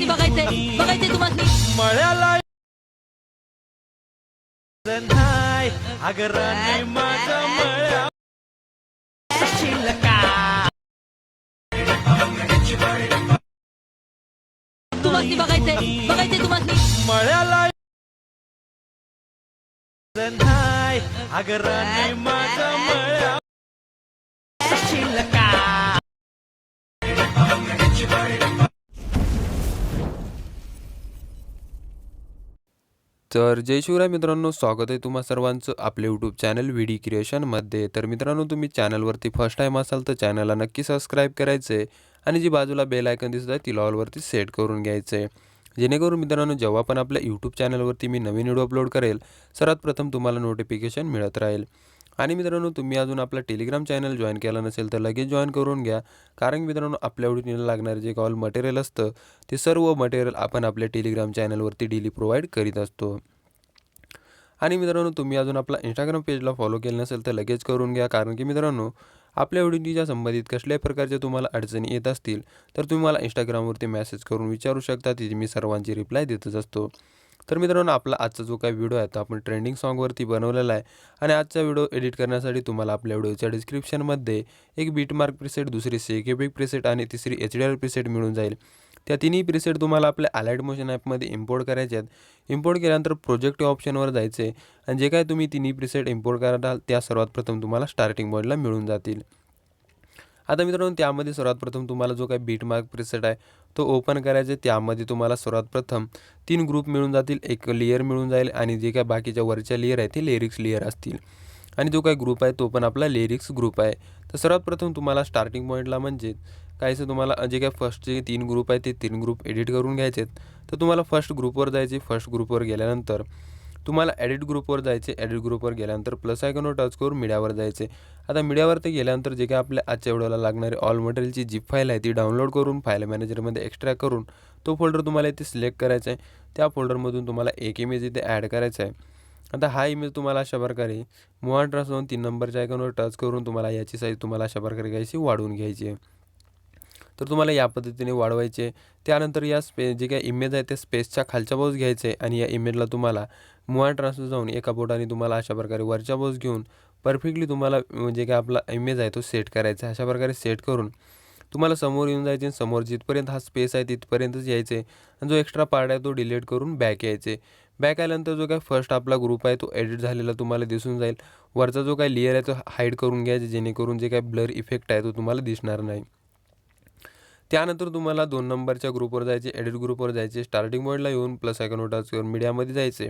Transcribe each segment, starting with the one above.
तुम्हाला बघायचंय बघायचंय तुम्हाला मळ्याला नाही अगर राणी माझ्या मळ्या तुम्हाला बघायचंय बघायचंय तुम्हाला मळ्याला नाही अगर राणी माझ्या मळ्या तर जय शिवराय मित्रांनो स्वागत आहे तुम्हा सर्वांचं आपले यूट्यूब चॅनल व्ही डी क्रिएशनमध्ये तर मित्रांनो तुम्ही चॅनलवरती फर्स्ट टाईम असाल तर चॅनलला नक्की सबस्क्राईब करायचं आहे आणि जी बाजूला बेल आयकन दिसत आहे ती लॉलवरती सेट करून घ्यायचं आहे जेणेकरून मित्रांनो जेव्हा पण आपल्या यूट्यूब चॅनलवरती मी नवीन व्हिडिओ अपलोड करेल सर्वात प्रथम तुम्हाला नोटिफिकेशन मिळत राहील. आणि मित्रांनो तुम्ही अजून आपला टेलिग्राम चॅनल जॉईन केला नसेल तर लगेच जॉईन करून घ्या. कारण मित्रांनो आपल्या आवडीला लागणारे जे कॉल मटेरियल असतं ते सर्व मटेरियल आपण आपल्या टेलिग्राम चॅनलवरती डेली प्रोव्हाइड करीत असतो. आणि मित्रांनो तुम्ही अजून आपला इंस्टाग्राम पेजला फॉलो केलं नसेल तर लगेच करून घ्या. कारण की मित्रांनो आपल्या व्हिडिओच्या संबंधित कसल्याही प्रकारच्या तुम्हाला अडचणी येत असतील तर तुम्ही मला इंस्टाग्रामवरती मेसेज करून विचारू शकता. तिथे मी सर्वांची रिप्लाय देतच असतो. तर मित्रांनो आपला आजचा जो काही व्हिडिओ आहे तो आपण ट्रेंडिंग सॉन्गवरती बनवलेला आहे. आणि आजचा व्हिडिओ एडिट करण्यासाठी तुम्हाला आपल्या व्हिडिओच्या डिस्क्रिप्शनमध्ये एक बीटमार्क प्रिसेट दुसरी सेकेबिक प्रिसेट आणि तिसरी एच डी आर प्रिसेट मिळून जाईल. त्या तिन्ही प्रिसेट तुम्हाला आपल्या अलाइट मोशन ॲपमध्ये इम्पोर्ट करायचे आहेत. इम्पोर्ट केल्यानंतर प्रोजेक्ट ऑप्शनवर जायचे. आणि जे काय तुम्ही तिन्ही प्रिसेट इम्पोर्ट कराल त्या सर्वात प्रथम तुम्हाला स्टार्टिंग पॉईंटला मिळून जातील. आता मित्रांनो त्यामध्ये सर्वात प्रथम तुम्हाला जो काही बीट मार्क प्रिसेट आहे तो ओपन करायचे त्यामध्ये तुम्हाला सर्वात प्रथम तीन ग्रुप मिळून जातील. एक लेअर मिळून जाईल आणि जे काय बाकीच्या वरच्या लेअर आहे ते लिरिक्स लेअर असतील. आणि जो काही ग्रुप आहे तो पण आपला लिरिक्स ग्रुप आहे. तर सर्वात प्रथम तुम्हाला स्टार्टिंग पॉईंटला म्हणजे काहीसं तुम्हाला जे काय फर्स्टचे तीन ग्रुप आहे ते तीन ग्रुप एडिट करून घ्यायचे आहेत तर तुम्हाला फर्स्ट ग्रुपवर जायचे फर्स्ट ग्रुपवर गेल्यानंतर तुम्हाला एडिट ग्रुपवर जायचे एडिट ग्रुपवर गेल्यानंतर प्लस आयकॉनवर टच करून मीडियावर जायचे आता मीडियावर ते गेल्यानंतर जे काही आपल्या आजच्या व्हिडिओला लागणारी ऑल मटेरियलची जी फाईल आहे ती डाउनलोड करून फाईल मॅनेजरमध्ये एक्स्ट्रॅक्ट करून तो फोल्डर तुम्हाला इथे सिलेक्ट करायचा आहे त्या फोल्डरमधून तुम्हाला एक इमेज इथे ॲड करायचा आहे आता हा इमेज तुम्हाला अशा प्रकारे मुवा ट्रान्सफर तीन नंबरच्या आयकॉनवर टच करून तुम्हाला याची साईज तुम्हाला अशा प्रकारे घ्यायची वाढवून घ्यायची आहे. तर तुम्हाला या पद्धतीने वाढवायचे. त्यानंतर या स्पे जे काही इमेज आहे त्या स्पेसच्या खालच्या बाजूस घ्यायचे आणि या इमेजला तुम्हाला मुवा ट्रान्सफर जाऊन एका बोटाने तुम्हाला अशा प्रकारे वरच्या बाजूस घेऊन परफेक्टली तुम्हाला जे काय आपला इमेज आहे तो सेट करायचा आहे. अशा प्रकारे सेट करून तुम्हाला समोर येऊन जायचे समोर जिथपर्यंत हा स्पेस आहे तिथपर्यंतच यायचे. आणि जो एक्स्ट्रा पार्ट आहे तो डिलीट करून बॅक यायचे. बॅक आल्यानंतर जो काय फर्स्ट आपला ग्रुप आहे तो एडिट झालेला तुम्हाला दिसून जाईल. वरचा जो काय लेअर आहे तो हाईड करून घ्यायचा जेणेकरून जे काय ब्लर इफेक्ट आहे तो तुम्हाला दिसणार नाही. त्यानंतर तुम्हाला दोन नंबरच्या ग्रुपवर जायचे एडिट ग्रुपवर जायचे स्टार्टिंग पॉईंटला येऊन प्लस आयकॉन टच करून मीडियामध्ये जायचे.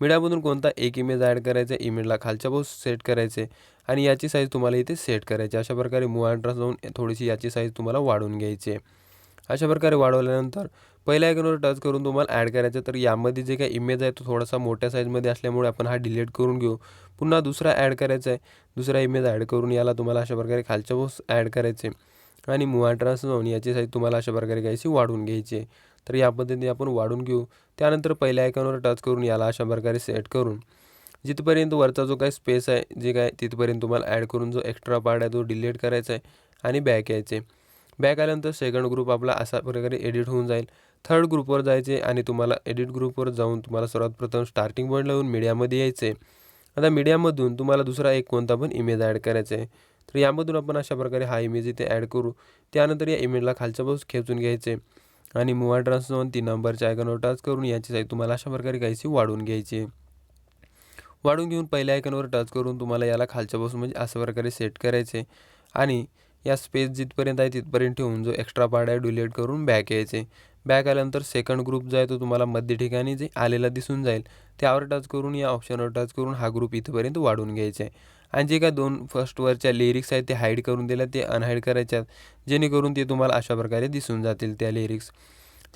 मीडियामधून कोणता एक इमेज ॲड करायचा इमेजला खालच्या बाजूस सेट करायचे आणि याची साईज तुम्हाला इथे सेट करायची. अशा प्रकारे मूव अँड्रस जाऊन थोडीशी याची साईज तुम्हाला वाढवून घ्यायची अशा प्रकारे वाढवल्यानंतर पहिल्या आयकॉनवर टच करून तुम्हाला ॲड करायचं तर यामध्ये जे काही इमेज आहे तो थोडासा मोठ्या साईजमध्ये असल्यामुळे आपण हा डिलीट करून घेऊ. पुन्हा दुसरा ॲड करायचा आहे. दुसरा इमेज ॲड करून याला तुम्हाला अशा प्रकारे खालच्या बाजूस ॲड करायचे आणि मुवाट्रास जाऊन याची साईज तुम्हाला अशा प्रकारे घ्यायची वाढवून घ्यायची. आहे तर या पद्धतीने आपण वाढून घेऊ. त्यानंतर पहिल्या आयकॉनवर टच करून याला अशा प्रकारे सेट करून जिथपर्यंत वरचा जो काही स्पेस आहे जे काय तिथपर्यंत तुम्हाला ॲड करून जो एक्स्ट्रा पार्ट आहे तो डिलीट करायचा आहे आणि बॅक यायचे. बॅक आल्यानंतर सेकंड ग्रुप आपला अशा प्रकारे एडिट होऊन जाईल. थर्ड ग्रुपवर जायचे आणि तुम्हाला एडिट ग्रुपवर जाऊन तुम्हाला सर्वात प्रथम स्टार्टिंग पॉईंट लावून मीडियामध्ये यायचे. आता मीडियामधून तुम्हाला दुसरा एक कोणता पण इमेज ॲड करायचा आहे. तर यामधून आपण अशा प्रकारे हा इमेज इथे ॲड करू. त्यानंतर या इमेजला खालच्या बाजूस खेचून घ्यायचे. आणि मुवा ट्रान्सफॉर्म तीन नंबरच्या आयकॉनवर टच करून याची साईज तुम्हाला अशा प्रकारे काहीशी वाढवून घ्यायची. वाढून घेऊन पहिल्या आयकॉनवर टच करून तुम्हाला याला खालच्या बाजूस म्हणजे अशा प्रकारे सेट करायचे. आणि या स्पेस जिथपर्यंत आहे तिथपर्यंत ठेवून जो एक्स्ट्रा पार्ट आहे डिलीट करून बॅक यायचे. बॅक आल्यानंतर सेकंड ग्रुप जो आहे तो तुम्हाला मध्य ठिकाणी जे आलेला दिसून जाईल त्यावर टच करून या ऑप्शनवर टच करून हा ग्रुप इथपर्यंत वाढवून घ्यायचा. आहे आणि जे काय दोन फर्स्टवरच्या लिरिक्स आहेत ते हाईड करून दिल्या ते अनहाईड करायच्या आहेत जेणेकरून ते तुम्हाला अशा प्रकारे दिसून जातील त्या लिरिक्स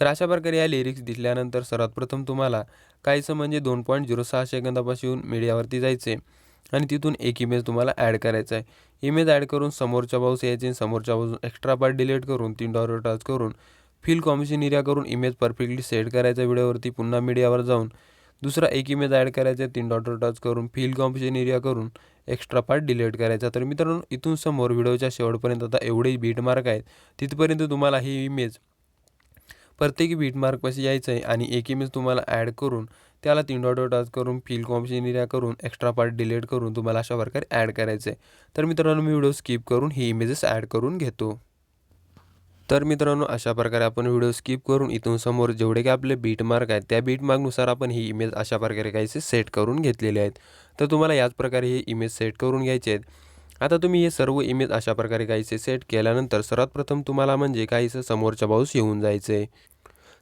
तर अशा प्रकारे या लिरिक्स दिसल्यानंतर सर्वात प्रथम तुम्हाला काहीचं म्हणजे दोन पॉईंट झिरो सहा सेकंदापासून मीडियावरती जायचे आणि तिथून एक इमेज तुम्हाला ॲड करायचा आहे. इमेज ॲड करून समोरच्या बाजूस यायचे समोरच्या बाजून एक्स्ट्रा पार्ट डिलीट करून तीन डॉलर टच करून फील कॉम्बिनेशन एरिया करून इमेज परफेक्टली सेट करायचा व्हिडिओवरती. पुन्हा मीडियावर जाऊन दुसरा एक इमेज ॲड करायचा तीन डॉटर टच करून फील कॉम्बिशन एरिया करून एक्स्ट्रा पार्ट डिलीट करायचा. तर मित्रांनो इथून समोर व्हिडिओच्या शेवटपर्यंत आता एवढे बीट मार्क आहेत. तिथपर्यंत तुम्हाला ही इमेज प्रत्येकी बीट मार्कपाशी यायचं आहे आणि एक इमेज तुम्हाला ॲड करून त्याला तीन डॉट टच करून फिल कॉम्बिनेशन एरिया करून एक्स्ट्रा पार्ट डिलीट करून तुम्हाला अशा प्रकारे ॲड करायचं आहे तर मित्रांनो मी व्हिडिओ स्किप करून ही इमेजेस ॲड करून घेतो. तर मित्रांनो अशा प्रकारे आपण व्हिडिओ स्किप करून इथून समोर जेवढे काही आपले बीट मार्क आहेत त्या बीट मार्कनुसार आपण ही इमेज अशा प्रकारे काहीसे सेट करून घेतलेले आहेत. तर तुम्हाला याच प्रकारे हे इमेज सेट करून घ्यायचे आहेत. आता तुम्ही हे सर्व इमेज अशा प्रकारे काहीसे सेट केल्यानंतर सर्वात प्रथम तुम्हाला म्हणजे काहीसं समोरच्या बाऊस येऊन जायचं आहे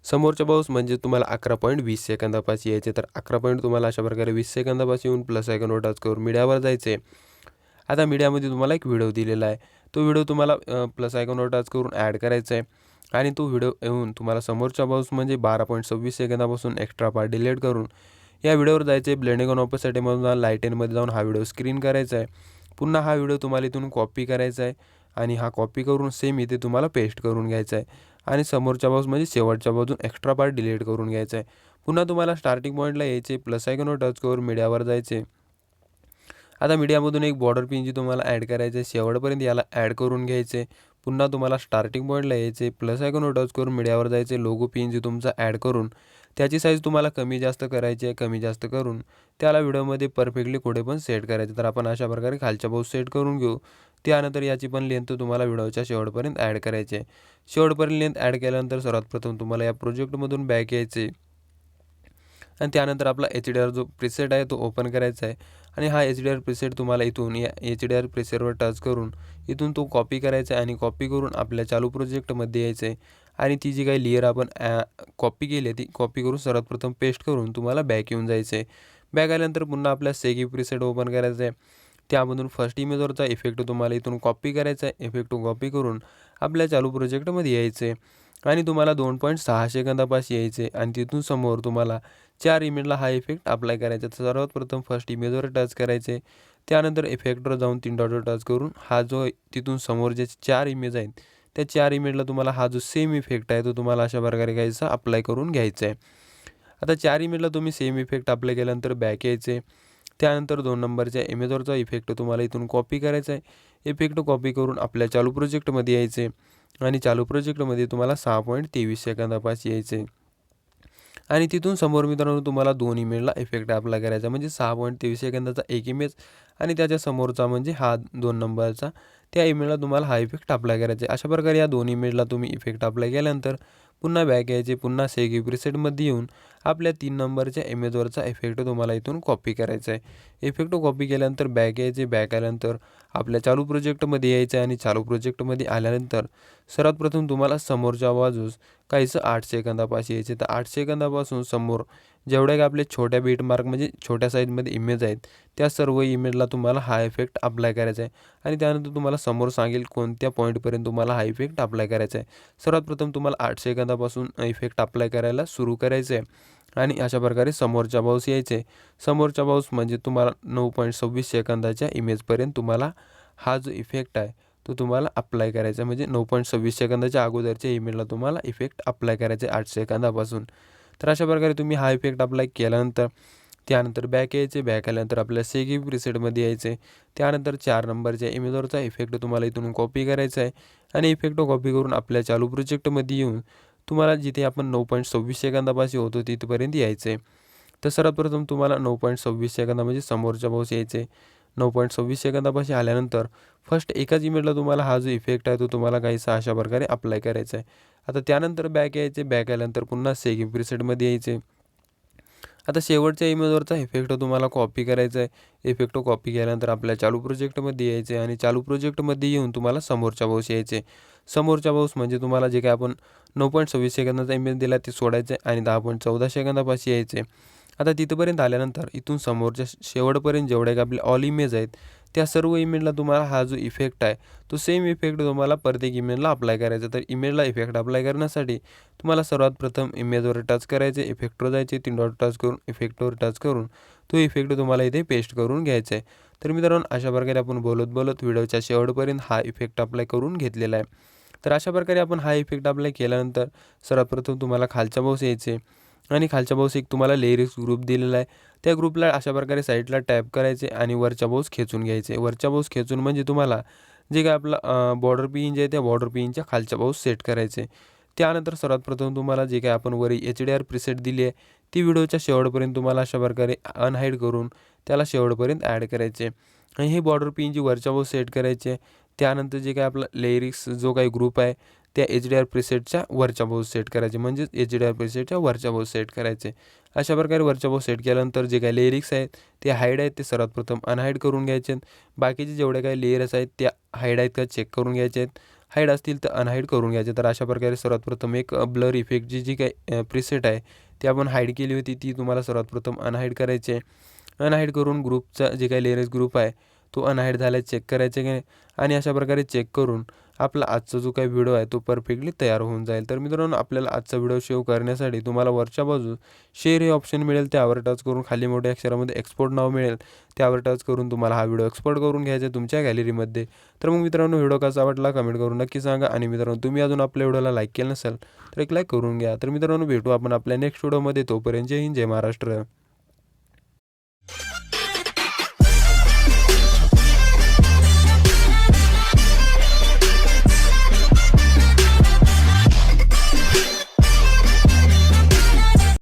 समोरच्या बाऊस म्हणजे तुम्हाला अकरा पॉईंट वीस सेकंदापाशी यायचे तर अकरा पॉईंट तुम्हाला अशा प्रकारे वीस सेकंदापाशी येऊन प्लस आयकॉनवर टच करून मीडियावर जायचे आता मीडियामध्ये तुम्हाला एक व्हिडिओ दिलेला आहे. तो व्हिडिओ तुम्हाला प्लस आयकॉनवर टच करून ॲड करायचा आहे आणि तो व्हिडिओ येऊन तुम्हाला समोरच्या बाऊस म्हणजे बारा पॉईंट सव्वीस सेकंदापासून एक्स्ट्रा पार्ट डिलीट करून या व्हिडिओवर जायचे ब्लेंडिंग ऑन ऑपोसिटीमधून लाइट एनमध्ये जाऊन हा व्हिडिओ स्क्रीन करायचा आहे पुन्हा हा व्हिडिओ तुम्हाला इथून कॉपी करायचा आहे आणि हा कॉपी करून सेम इथे तुम्हाला पेस्ट करून घ्यायचा आहे आणि समोरच्या बाजूस म्हणजे शेवटच्या बाजून एक्स्ट्रा पार्ट डिलीट करून घ्यायचा आहे पुन्हा तुम्हाला स्टार्टिंग पॉईंटला यायचे प्लस आयकॉनवर टच करून मीडियावर जायचे आता मीडियामधून एक बॉर्डर पिन जी तुम्हाला ॲड करायचे आहे शेवटपर्यंत याला ॲड करून घ्यायचे पुन्हा तुम्हाला स्टार्टिंग पॉईंटला यायचे प्लस आयकॉनवर टच करून मीडियावर जायचे लोगो पिन जी तुमचा ॲड करून. त्याची साईज तुम्हाला कमी जास्त करायची आहे कमी जास्त करून त्याला व्हिडिओमध्ये परफेक्टली कुठे पण सेट करायचं. तर आपण अशा प्रकारे खालच्या बाजूस सेट करून घेऊ. त्यानंतर याची पण लेंथ तुम्हाला व्हिडिओच्या शेवटपर्यंत ॲड करायची आहे. शेवटपर्यंत लेंथ ॲड केल्यानंतर सर्वात प्रथम तुम्हाला या प्रोजेक्टमधून बॅक यायचे आणि त्यानंतर आपला एच डी आर जो प्रिसेट आहे तो ओपन करायचा आहे. आणि हा एच डी आर प्रिसेट तुम्हाला इथून या एच डी आर प्रिसेटवर टच करून इथून तो कॉपी करायचा आहे. आणि कॉपी करून आपल्या चालू प्रोजेक्टमध्ये यायचं आहे. आणि ती जी काही लेअर आपण कॉपी केली आहे ती कॉपी करून सर्वात प्रथम पेस्ट करून तुम्हाला बॅक येऊन जायचं आहे बॅक आल्यानंतर पुन्हा आपल्या सेगी प्रिसेट ओपन करायचं आहे त्यामधून फर्स्ट इमेजवरचा इफेक्ट तुम्हाला इथून कॉपी करायचा आहे इफेक्ट कॉपी करून आपल्या चालू प्रोजेक्टमध्ये यायचे आणि तुम्हाला दोन पॉईंट सहा सेकंदापास यायचे आणि तिथून समोर तुम्हाला चार इमेजला हा इफेक्ट अप्लाय करायचा. तर सर्वात प्रथम फर्स्ट इमेजवर टच करायचे त्यानंतर इफेक्टवर जाऊन तीन डॉटवर टच करून हा जो तिथून समोर जे चार इमेज आहेत त्या चार इमेजला तुम्हाला हा जो सेम इफेक्ट आहे तो तुम्हाला अशा प्रकारे घ्यायचा अप्लाय करून घ्यायचा आहे आता चार इमेजला तुम्ही सेम इफेक्ट अप्लाय केल्यानंतर बॅक यायचे. त्यानंतर दोन नंबरच्या इमेजवरचा इफेक्ट तुम्हाला इथून कॉपी करायचा आहे. इफेक्ट कॉपी करून आपल्या चालू प्रोजेक्टमध्ये यायचे. आणि चालू प्रोजेक्टमध्ये तुम्हाला सहा पॉईंट तेवीस सेकंदापास यायचे. आणि तिथून समोर मित्रांनो तुम्हाला दोन इमेजला इफेक्ट अप्लाय करायचा. म्हणजे सहा पॉईंट तेवीस सेकंदाचा एक इमेज आणि त्याच्या समोरचा म्हणजे हा दोन नंबरचा त्या इमेजला तुम्हाला हा इफेक्ट अप्लाय करायचा आहे. अशा प्रकारे या दोन इमेजला तुम्ही इफेक्ट अप्लाय केल्यानंतर पुन्हा बॅक यायचे पुन्हा सेगी प्रिसेटमध्ये येऊन आपल्या तीन नंबरच्या इमेजवरचा इफेक्ट तुम्हाला इथून कॉपी करायचा आहे. इफेक्ट कॉपी केल्यानंतर बॅक यायचे बॅक आल्यानंतर आपल्या चालू प्रोजेक्टमध्ये यायचं आहे आणि चालू प्रोजेक्टमध्ये आल्यानंतर सर्वात प्रथम तुम्हाला समोरच्या बाजूस काहीसं आठ सेकंदापाशी यायचे. तर आठ सेकंदापासून समोर जेवढ्या काही आपले छोट्या बीट मार्क म्हणजे छोट्या साईजमध्ये इमेज आहेत त्या सर्व इमेजला तुम्हाला हा इफेक्ट अप्लाय करायचा आहे. आणि त्यानंतर तुम्हाला समोर सांगेल कोणत्या पॉईंटपर्यंत तुम्हाला हा इफेक्ट अप्लाय करायचा आहे. सर्वात प्रथम तुम्हाला आठ सेकंदापासून इफेक्ट अप्लाय करायला सुरू करायचं आहे. आणि अशा प्रकारे समोरच्या बाऊस यायचे. समोरच्या बाऊस म्हणजे तुम्हाला नऊ पॉईंट सव्वीस सेकंदाच्या इमेजपर्यंत तुम्हाला हा जो इफेक्ट आहे तो तुम्हाला अप्लाय करायचा म्हणजे नऊ पॉईंट सव्वीस सेकंदाच्या अगोदरच्या इमेजला तुम्हाला इफेक्ट अप्लाय करायचा आहे आठ सेकंदापासून. तर अशा प्रकारे तुम्ही हा इफेक्ट अप्लाय केल्यानंतर त्यानंतर बॅक यायचे बॅक आल्यानंतर आपल्या सेगी प्रिसेटमध्ये यायचे. त्यानंतर चार नंबरच्या इमेजवरचा इफेक्ट तुम्हाला इथून कॉपी करायचा आहे. आणि इफेक्ट कॉपी करून आपल्या चालू प्रोजेक्टमध्ये येऊन तुम्हाला जिथे आपण नऊ पॉईंट सव्वीस सेकंदापाशी होतो तिथपर्यंत यायचं. आहे तर सर्वप्रथम तुम्हाला नऊ पॉईंट सव्वीस सेकंदा म्हणजे समोरच्या पाऊस यायचे. नऊ पॉईंट सव्वीस सेकंदापाशी आल्यानंतर फर्स्ट एकाच इमेजला तुम्हाला हा जो इफेक्ट आहे तो तुम्हाला काहीसा अशा प्रकारे अप्लाय करायचा आहे. आता त्यानंतर बॅक यायचे बॅक आल्यानंतर पुन्हा सेगिंग प्रिसेटमध्ये यायचे. आता शेवटच्या इमेजवरचा इफेक्ट तुम्हाला कॉपी करायचा आहे. इफेक्ट कॉपी केल्यानंतर आपल्या चालू प्रोजेक्टमध्ये यायचे आणि चालू प्रोजेक्टमध्ये येऊन तुम्हाला समोरच्या बाऊस यायचे. समोरच्या पाऊस म्हणजे तुम्हाला जे काय आपण नऊ पॉईंट सव्वीस सेकंदाचा इमेज दिला ते सोडायचे आणि दहा पॉईंट चौदा सेकंदापाशी यायचे. आता तिथपर्यंत आल्यानंतर इथून समोरच्या शेवटपर्यंत जेवढ्या काही आपल्या ऑल इमेज आहेत त्या सर्व इमेजला तुम्हाला हा जो इफेक्ट आहे तो सेम इफेक्ट तुम्हाला प्रत्येक इमेजला अप्लाय करायचा. तर इमेजला इफेक्ट अप्लाय करण्यासाठी तुम्हाला सर्वात प्रथम इमेजवर टच करायचे इफेक्टवर जायचे तीन डॉट टच करून इफेक्टवर टच करून तो इफेक्ट तुम्हाला इथे पेस्ट करून घ्यायचा आहे. तर मित्रांनो अशा प्रकारे आपण बोलत बोलत व्हिडिओच्या शेवटपर्यंत हा इफेक्ट अप्लाय करून घेतलेला आहे. तर अशा प्रकारे आपण हा इफेक्ट अप्लाय केल्यानंतर सर्वात प्रथम तुम्हाला खालच्या बाऊस यायचे आणि खालच्या बाऊस एक तुम्हाला लेरिक्स ग्रुप दिलेला आहे. त्या ग्रुपला अशा प्रकारे साईडला टॅप करायचे आणि वरच्या बाऊस खेचून घ्यायचे. वरच्या बाऊस खेचून म्हणजे तुम्हाला जे काय आपलं बॉर्डर पिन जे आहे त्या बॉर्डर पिनच्या खालच्या बाऊस सेट करायचे. त्यानंतर सर्वात प्रथम तुम्हाला जे काय आपण वरी एच डी आर प्रिसेट दिली आहे ती व्हिडिओच्या शेवटपर्यंत तुम्हाला अशा प्रकारे अनहाईड करून त्याला शेवटपर्यंत ॲड करायचे. आणि हे बॉर्डर पिन जी वरच्या भाऊ सेट करायचे त्यानंतर जे काय आपला लेरिक्स जो काही ग्रुप आहे त्या एच डी आर प्रिसेटच्या वरच्या भाऊ सेट करायचे. म्हणजेच एच डी आर प्रिसेटच्या वरच्या भाऊ सेट करायचे. अशा प्रकारे वरच्या भाऊ सेट केल्यानंतर जे काही लेरिक्स आहेत ते हाईड आहेत ते सर्वात प्रथम अनहाईड करून घ्यायचे. आहेत बाकीचे जेवढे काही लेयर्स आहेत त्या हाईड आहेत का चेक करून घ्यायचे. आहेत हाईड असतील तर अनहाईड करून घ्यायचे. तर अशा प्रकारे सर्वात प्रथम एक ब्लर इफेक्ट जी काही प्रिसेट आहे ती आपण हाईड केली होती ती तुम्हाला सर्वात प्रथम अनहाईड करायची आहे. अनहाईड करून ग्रुपचा जे काही लेयर्स ग्रुप आहे तो अनहाईड झाला चेक करायचे की नाही? आणि अशा प्रकारे चेक करून आपला आजचा जो काही व्हिडिओ आहे तो परफेक्टली तयार होऊन जाईल. तर मित्रांनो आपल्याला आजचा व्हिडिओ सेव्ह करण्यासाठी तुम्हाला वरच्या बाजू शेअर हे ऑप्शन मिळेल. त्यावर टच करून खाली मोठ्या अक्षरामध्ये एक्सपोर्ट नाव मिळेल. त्यावर टच करून तुम्हाला हा व्हिडिओ एक्सपोर्ट करून घ्यायचा आहे तुमच्या गॅलरीमध्ये तर मग मित्रांनो व्हिडिओ कसा वाटला कमेंट करून नक्की सांगा. आणि मित्रांनो तुम्ही अजून आपल्या व्हिडिओला लाईक केलं नसेल तर एक लाईक करून घ्या. तर मित्रांनो भेटू आपण आपल्या नेक्स्ट व्हिडिओमध्ये तोपर्यंत जय हिंद जय महाराष्ट्र.